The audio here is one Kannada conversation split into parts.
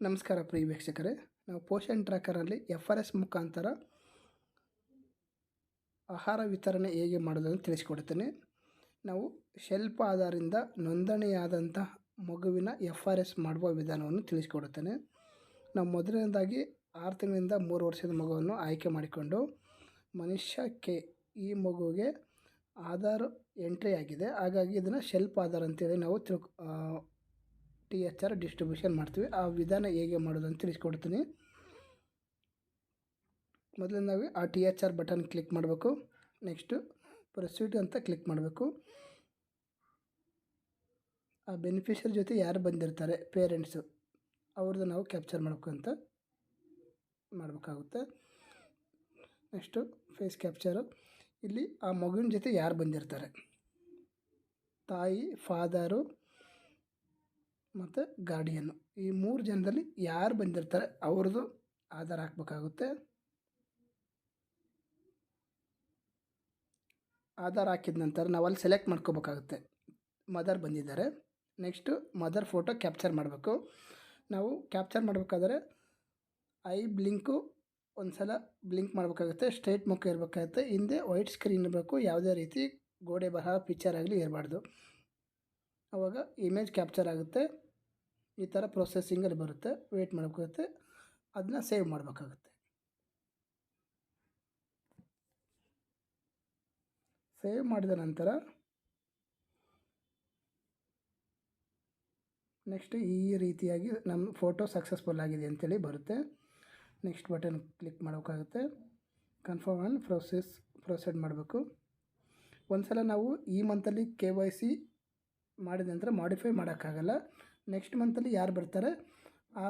ನಮಸ್ಕಾರ ಪ್ರಿಯ ವೀಕ್ಷಕರೇ. ನಾವು ಪೋಷನ್ ಟ್ರ್ಯಾಕರಲ್ಲಿ ಎಫ್ ಆರ್ ಎಸ್ ಮುಖಾಂತರ ಆಹಾರ ವಿತರಣೆ ಹೇಗೆ ಮಾಡೋದನ್ನು ತಿಳಿಸಿಕೊಡ್ತೇನೆ ನಾವು ಶೆಲ್ಪ್ ಆಧಾರದಿಂದ ನೋಂದಣಿಯಾದಂಥ ಮಗುವಿನ ಎಫ್ ಆರ್ ಎಸ್ ಮಾಡುವ ವಿಧಾನವನ್ನು ತಿಳಿಸಿಕೊಡುತ್ತೇನೆ. ನಾವು ಮೊದಲನೇದಾಗಿ ಆರು ತಿಂಗಳಿಂದ ಮೂರು ವರ್ಷದ ಮಗುವನ್ನು ಆಯ್ಕೆ ಮಾಡಿಕೊಂಡು ಮನುಷ್ಯ ಕೆ ಈ ಮಗುವಿಗೆ ಆಧಾರ್ ಎಂಟ್ರಿ ಆಗಿದೆ. ಹಾಗಾಗಿ ಇದನ್ನು ಶೆಲ್ಪ್ ಆಧಾರ್ ಅಂತೇಳಿ ನಾವು ತಿಳ್ಕೊ ಟಿ ಎಚ್ ಆರ್ ಡಿಸ್ಟ್ರಿಬ್ಯೂಷನ್ ಮಾಡ್ತೀವಿ. ಆ ವಿಧಾನ ಹೇಗೆ ಮಾಡೋದು ಅಂತ ತಿಳಿಸ್ಕೊಡ್ತೀನಿ. ನಾವು ಆ T H R button click ಮಾಡಬೇಕು. ನೆಕ್ಸ್ಟು ಪ್ರೊಸೀಡ್ ಅಂತ ಕ್ಲಿಕ್ ಮಾಡಬೇಕು. ಆ ಬೆನಿಫಿಷರಿ ಜೊತೆ ಯಾರು ಬಂದಿರ್ತಾರೆ, ಪೇರೆಂಟ್ಸು ಅವ್ರದ್ದು ನಾವು ಕ್ಯಾಪ್ಚರ್ ಮಾಡಬೇಕು ಅಂತ ಮಾಡಬೇಕಾಗುತ್ತೆ. Next face capture. ಇಲ್ಲಿ ಆ ಮಗುವಿನ ಜೊತೆ ಯಾರು ಬಂದಿರ್ತಾರೆ, ತಾಯಿ, ಫಾದರು ಮತ್ತು ಗಾರ್ಡಿಯನ್ನು ಈ ಮೂರು ಜನದಲ್ಲಿ ಯಾರು ಬಂದಿರ್ತಾರೆ ಅವ್ರದ್ದು ಆಧಾರ್ ಹಾಕಬೇಕಾಗುತ್ತೆ. ಆಧಾರ್ ಹಾಕಿದ ನಂತರ ನಾವು ಅಲ್ಲಿ ಸೆಲೆಕ್ಟ್ ಮಾಡ್ಕೋಬೇಕಾಗುತ್ತೆ. ಮದರ್ ಬಂದಿದ್ದಾರೆ. ನೆಕ್ಸ್ಟು ಮದರ್ ಫೋಟೋ ಕ್ಯಾಪ್ಚರ್ ಮಾಡಬೇಕು. ನಾವು ಕ್ಯಾಪ್ಚರ್ ಮಾಡಬೇಕಾದ್ರೆ ಐ ಬ್ಲಿಂಕು ಒಂದು ಸಲ ಬ್ಲಿಂಕ್ ಮಾಡಬೇಕಾಗುತ್ತೆ. ಸ್ಟ್ರೈಟ್ ಮುಖ ಇರಬೇಕಾಗುತ್ತೆ. ಹಿಂದೆ ವೈಟ್ ಸ್ಕ್ರೀನ್ ಇರಬೇಕು. ಯಾವುದೇ ರೀತಿ ಗೋಡೆ ಬರಹ ಪಿಕ್ಚರ್ ಆಗಲಿ ಇರಬಾರ್ದು. ಆವಾಗ ಇಮೇಜ್ ಕ್ಯಾಪ್ಚರ್ ಆಗುತ್ತೆ. ಈ ಥರ ಪ್ರೊಸೆಸಿಂಗಲ್ಲಿ ಬರುತ್ತೆ. ವೆಯ್ಟ್ ಮಾಡಬೇಕಾಗುತ್ತೆ. ಅದನ್ನ ಸೇವ್ ಮಾಡಬೇಕಾಗುತ್ತೆ. ಸೇವ್ ಮಾಡಿದ ನಂತರ ನೆಕ್ಸ್ಟ್ ಈ ರೀತಿಯಾಗಿ ನಮ್ಮ ಫೋಟೋ ಸಕ್ಸಸ್ಫುಲ್ ಆಗಿದೆ ಅಂತೇಳಿ ಬರುತ್ತೆ. ನೆಕ್ಸ್ಟ್ ಬಟನ್ ಕ್ಲಿಕ್ ಮಾಡಬೇಕಾಗುತ್ತೆ. ಕನ್ಫರ್ಮ್ ಆ್ಯಂಡ್ ಪ್ರೊಸೆಸ್ ಪ್ರೊಸೆಡ್ ಮಾಡಬೇಕು. ಒಂದು ಸಲ ನಾವು ಈ ಮಂತಲ್ಲಿ ಕೆ ವೈ ಸಿ ಮಾಡಿದ ನಂತರ ಮಾಡಿಫೈ ಮಾಡೋಕ್ಕಾಗಲ್ಲ. ನೆಕ್ಸ್ಟ್ ಮಂತಲ್ಲಿ ಯಾರು ಬರ್ತಾರೆ? ಆ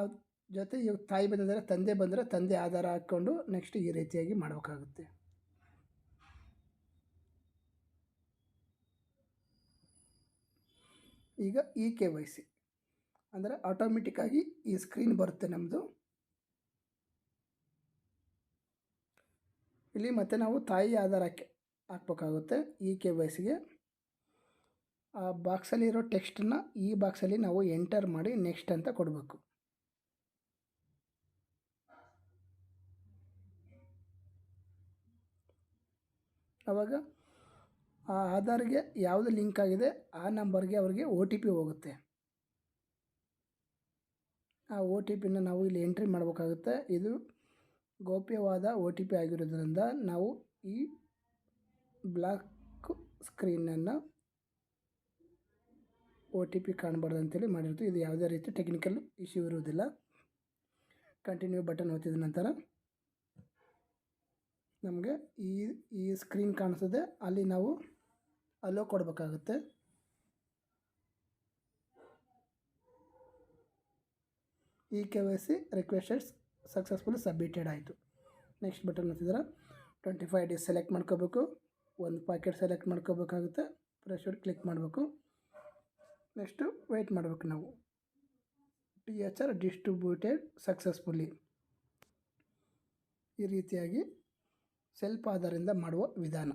ಜೊತೆ ಇವಾಗ ತಾಯಿ ಬಂದಿದ್ದಾರೆ, ತಂದೆ ಬಂದರೆ ತಂದೆ ಆಧಾರ ಹಾಕ್ಕೊಂಡು ನೆಕ್ಸ್ಟ್ ಈ ರೀತಿಯಾಗಿ ಮಾಡಬೇಕಾಗುತ್ತೆ. ಈಗ ಇ ಕೆ ವೈ ಸಿ ಅಂದರೆ ಆಟೋಮೆಟಿಕ್ಕಾಗಿ ಈ ಸ್ಕ್ರೀನ್ ಬರುತ್ತೆ ನಮ್ಮದು ಇಲ್ಲಿ ಮತ್ತೆ ನಾವು ತಾಯಿ ಆಧಾರ ಹಾಕಿ ಹಾಕ್ಬೇಕಾಗುತ್ತೆ ಇ ಕೆ ವೈ ಸಿಗೆ ಆ ಬಾಕ್ಸಲ್ಲಿರೋ ಟೆಕ್ಸ್ಟನ್ನು ಈ ಬಾಕ್ಸಲ್ಲಿ ನಾವು ಎಂಟರ್ ಮಾಡಿ ನೆಕ್ಸ್ಟ್ ಅಂತ ಕೊಡಬೇಕು. ಆವಾಗ ಆ ಆಧಾರ್ಗೆ ಯಾವುದು ಲಿಂಕ್ ಆಗಿದೆ ಆ ನಂಬರ್ಗೆ ಅವ್ರಿಗೆ ಒ ಟಿ ಪಿ ಹೋಗುತ್ತೆ. ಆ ಒ ಟಿ ಪಿನ ನಾವು ಇಲ್ಲಿ ಎಂಟ್ರಿ ಮಾಡಬೇಕಾಗುತ್ತೆ. ಇದು ಗೌಪ್ಯವಾದ ಓ ಟಿ ಪಿ ಆಗಿರೋದ್ರಿಂದ ನಾವು ಈ ಬ್ಲಾಕ್ ಸ್ಕ್ರೀನನ್ನು ಒ ಟಿ ಪಿ ಕಾಣಬಾರ್ದು ಅಂತೇಳಿ ಮಾಡಿರ್ತೀವಿ. ಇದು ಯಾವುದೇ ರೀತಿ ಟೆಕ್ನಿಕಲ್ ಇಶ್ಯೂ ಇರುವುದಿಲ್ಲ. ಕಂಟಿನ್ಯೂ ಬಟನ್ ಒತ್ತಿದ ನಂತರ ನಮಗೆ ಈ ಈ ಸ್ಕ್ರೀನ್ ಕಾಣಿಸ್ತದೆ. ಅಲ್ಲಿ ನಾವು ಅಲೋ ಕೊಡಬೇಕಾಗುತ್ತೆ. ಈ K Y C requested successful submitted ಆಯಿತು. ನೆಕ್ಸ್ಟ್ ಬಟನ್ ಒತ್ತಿದ್ರೆ ಟ್ವೆಂಟಿ ಫೈವ್ ಡೇಸ್ ಸೆಲೆಕ್ಟ್ ಮಾಡ್ಕೋಬೇಕು. ಒಂದು ಪ್ಯಾಕೆಟ್ ಸೆಲೆಕ್ಟ್ ಮಾಡ್ಕೋಬೇಕಾಗುತ್ತೆ. ಪ್ರೆಶರ್ ಕ್ಲಿಕ್ ಮಾಡಬೇಕು. ನೆಕ್ಸ್ಟು ವೆಯ್ಟ್ ಮಾಡಬೇಕು ನಾವು. T H R distributed successfully ಈ ರೀತಿಯಾಗಿ ಸೆಲ್ಫ್ ಆಧಾರಿಂದ ಮಾಡುವ ವಿಧಾನ.